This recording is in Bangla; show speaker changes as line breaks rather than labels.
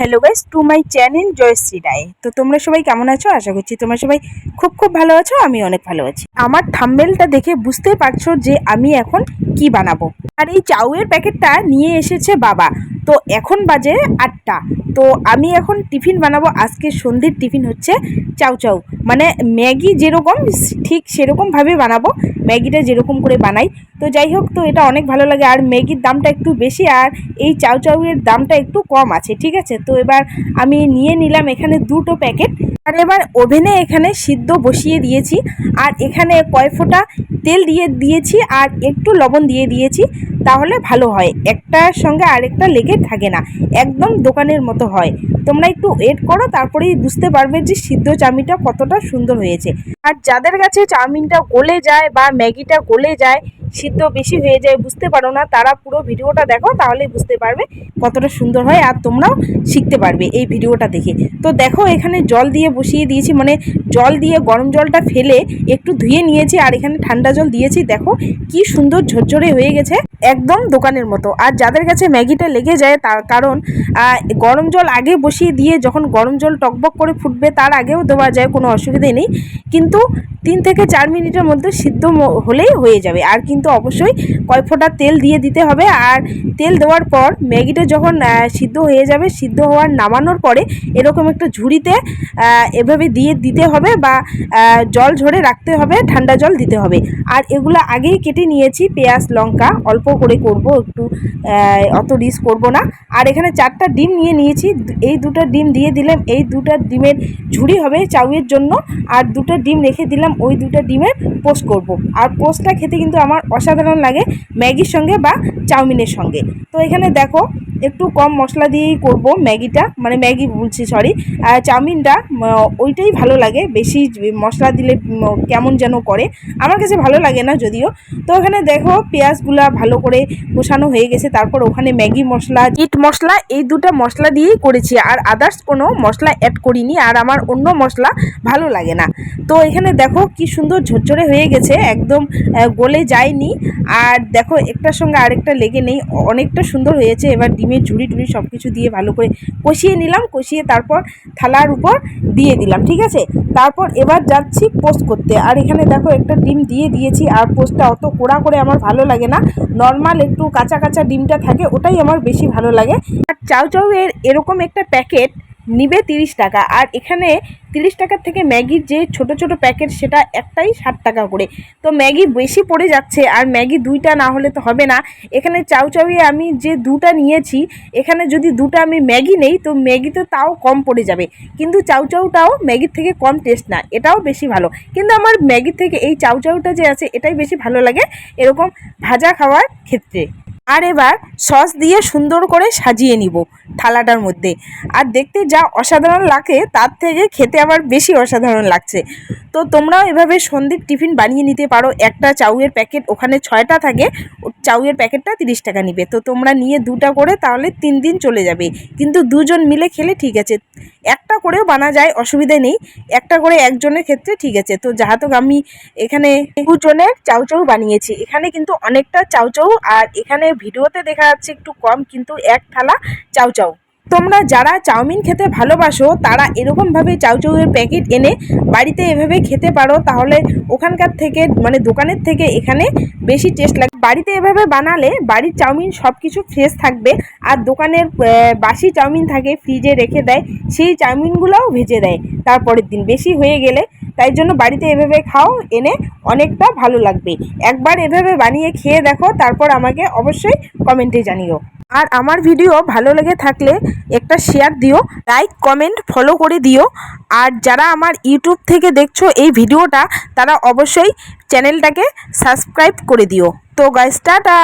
Hello guys, to my channel Joyshree Roy. তো তোমরা সবাই কেমন আছো? আশা করছি তোমরা সবাই খুব খুব ভালো আছো, আমি অনেক ভালো আছি। আমার থাম্বেলটা দেখে বুঝতে পারছ যে আমি এখন কি বানাবো। আর এই চাউয়ের প্যাকেটটা নিয়ে এসেছে বাবা। তো এখন বাজে আটটা। তো আমি এখন টিফিন বানাবো। আজকে সন্ধ্যের টিফিন হচ্ছে চাউ চাউ। মানে ম্যাগি যেরকম, ঠিক সেরকমভাবে বানাবো। ম্যাগিটা যেরকম করে বানাই। তো যাই হোক, তো এটা অনেক ভালো লাগে। আর ম্যাগির দামটা একটু বেশি আর এই চাউ চাউয়ের দামটা একটু কম আছে, ঠিক আছে? তো এবার আমি নিয়ে নিলাম এখানে দুটো প্যাকেট। আর এবার ওভেনে এখানে সিদ্ধ বসিয়ে দিয়েছি। আর এখানে কয় ফোঁটা তেল দিয়ে দিয়েছি আর একটু লবণ দিয়ে দিয়েছি, তাহলে ভালো হয়। একটার সঙ্গে আরেকটা লেগে থাকে না। একদম দোকানের মতো হয়। তোমরা একটু ওয়েট করো, তারপরেই বুঝতে পারবে যে সিদ্ধ চাউমিনটা কতটা সুন্দর হয়েছে। আর যাদের কাছে চাউমিনটা গলে যায় বা ম্যাগিটা গলে যায়, সিদ্ধ বেশি হয়ে যায়, বুঝতে পারো না, তারা পুরো ভিডিওটা দেখো, তাহলেই বুঝতে পারবে কতটা সুন্দর হয় আর তোমরাও শিখতে পারবে এই ভিডিওটা দেখে। তো দেখো, এখানে জল দিয়ে বসিয়ে দিয়েছি মানে জল দিয়ে গরম জলটা ফেলে একটু ধুয়ে নিয়েছি, আর এখানে ঠান্ডা জল দিয়েছি। দেখো, কি সুন্দর ঝরঝরে হয়ে গেছে একদম দোকানের মতো। আর যাদের কাছে ম্যাগিটা লেগে যায়, তার কারণ গরম জল আগে বসিয়ে দিয়ে যখন গরম জল টকবক করে ফুটবে, তার আগেও দেওয়া যায়, কোনো অসুবিধে নেই। কিন্তু তিন থেকে চার মিনিটের মধ্যে সিদ্ধ হলেই হয়ে যাবে। আর কিন্তু অবশ্যই কয় ফোঁটা তেল দিয়ে দিতে হবে। আর তেল দেওয়ার পর ম্যাগিটা যখন সিদ্ধ হয়ে যাবে, সিদ্ধ হওয়ার নামানোর পরে এরকম একটা ঝুড়িতে এভাবে দিয়ে দিতে হবে বা জল ঝরে রাখতে হবে, ঠান্ডা জল দিতে হবে। আর এগুলো আগেই কেটে নিয়েছি, পেঁয়াজ, লঙ্কা, অল্প করে করব, একটু অত রিস করব না। আর এখানে চারটা ডিম নিয়ে নিয়েছি, এই দুটো ডিম দিয়ে দিলাম। এই দুটো ডিমের ঝুড়ি হবে চাউয়ের জন্য। আর দুটো ডিম রেখে দিলাম। ওই দুটো ডিমের পোস্ট করব। আর পোস্টটা খেতে কিন্তু আমার অসাধারণ লাগে ম্যাগির সঙ্গে বা চাউমিনের সঙ্গে। তো এখানে দেখো একটু কম মশলা দিয়েই করব ম্যাগিটা মানে ম্যাগি বলছি সরি চাউমিনটা উম, ওইটাই ভালো লাগে বেশি মশলা দিলে কেমন যেন করে। আমার কাছে ভালো লাগে না যদিও। তো এখানে দেখো পেঁয়াজগুলা ভালো করে কষানো হয়ে গেছে তারপর ওখানে ম্যাগি মশলা ইট মশলা এই দুটো মশলা দিয়েই করেছি। আর আদার্স কোনো মশলা অ্যাড করিনি আর আমার অন্য মশলা ভালো লাগে না। তো এখানে দেখো কি সুন্দর ঝরঝরে হয়ে গেছে, একদম গলে যায়নি। আর দেখো, একটার সঙ্গে আরেকটা লেগে নেই, অনেকটা সুন্দর হয়েছে। এবার ডিমের ঝুড়ি টুড়ি সব কিছু দিয়ে ভালো করে কষিয়ে নিলাম, কষিয়ে তারপর থালার উপর দিয়ে দিলাম, ঠিক আছে? তারপর এবার যাচ্ছি পোস্ট করতে। আর এখানে দেখো, একটা ডিম দিয়ে দিয়েছি, আর পোস্টটা অত কোড়া করে আমার ভালো লাগে না। নর্মাল একটু কাঁচা কাঁচা ডিমটা থাকে, ওটাই আমার বেশি ভালো লাগে। আর চাউ চাউ এর এরকম একটা প্যাকেট নিবে তিরিশ টাকা। আর এখানে তিরিশ টাকার থেকে ম্যাগির যে ছোট ছোট প্যাকেট, সেটা একটাই ষাট টাকা করে। তো ম্যাগি বেশি পড়ে যাচ্ছে, আর ম্যাগি দুইটা না হলে তো হবে না। এখানে চাউ চাউয়ে আমি যে দুটা নিয়েছি, এখানে যদি দুটো আমি ম্যাগি নেই, তো ম্যাগি তো তাও কম পড়ে যাবে। কিন্তু চাউ চাউটাও ম্যাগির থেকে কম টেস্ট না, এটাও বেশি ভালো। কিন্তু আমার ম্যাগির থেকে এই চাউ চাউটা যে আছে, এটাই বেশি ভালো লাগে এরকম ভাজা খাওয়ার ক্ষেত্রে। আর এবার সস দিয়ে সুন্দর করে সাজিয়ে নিব থালাটার মধ্যে। আর দেখতে যা অসাধারণ লাগে, তার থেকে খেতে আবার বেশি অসাধারণ লাগছে। তো তোমরাও এভাবে সন্ধ্যের টিফিন বানিয়ে নিতে পারো। একটা চাউয়ের প্যাকেট ওখানে ছয়টা থাকে চাউয়ের প্যাকেটটা তিরিশ টাকা নিবে। তো তোমরা নিয়ে দুটা করে তাহলে তিন দিন চলে যাবে। কিন্তু দুজন মিলে খেলে ঠিক আছে। একটা করেও বানা যায়, অসুবিধা নেই। একটা করে একজনের ক্ষেত্রে ঠিক আছে। তো যাহাতক আমি এখানে দুজনের চাউচাউ চাউ বানিয়েছি। এখানে কিন্তু অনেকটা চাউ চাউ আর এখানে ভিডিওতে দেখা যাচ্ছে একটু কম, কিন্তু এক থালা চাউ চাউ। তোমরা যারা চাউমিন খেতে ভালোবাসো, তারা এরকমভাবে চাউ চাউয়ের প্যাকেট এনে বাড়িতে এভাবে খেতে পারো। তাহলে ওখানকার থেকে মানে দোকানের থেকে এখানে বেশি টেস্ট লাগে। বাড়িতে এভাবে বানালে বাড়ির চাউমিন সব কিছু ফ্রেশ থাকবে আর দোকানের বাসি চাউমিন থাকে ফ্রিজে রেখে দেয়, সেই চাউমিনগুলোও ভেজে দেয় তারপরের দিন। বেশি হয়ে গেলে তাই জন্য বাড়িতে এভাবে খাও, এনে অনেকটা ভালো লাগবে। একবার এভাবে বানিয়ে খেয়ে দেখো, তারপর আমাকে অবশ্যই কমেন্টে জানিও। আর আমার ভিডিও ভালো লেগে থাকলে একটা শেয়ার দিও লাইক কমেন্ট ফলো করে দিও। আর যারা আমার ইউটিউব থেকে দেখছ এই ভিডিওটা, তারা অবশ্যই চ্যানেলটাকে সাবস্ক্রাইব করে দিও। তো গাইস টাটা!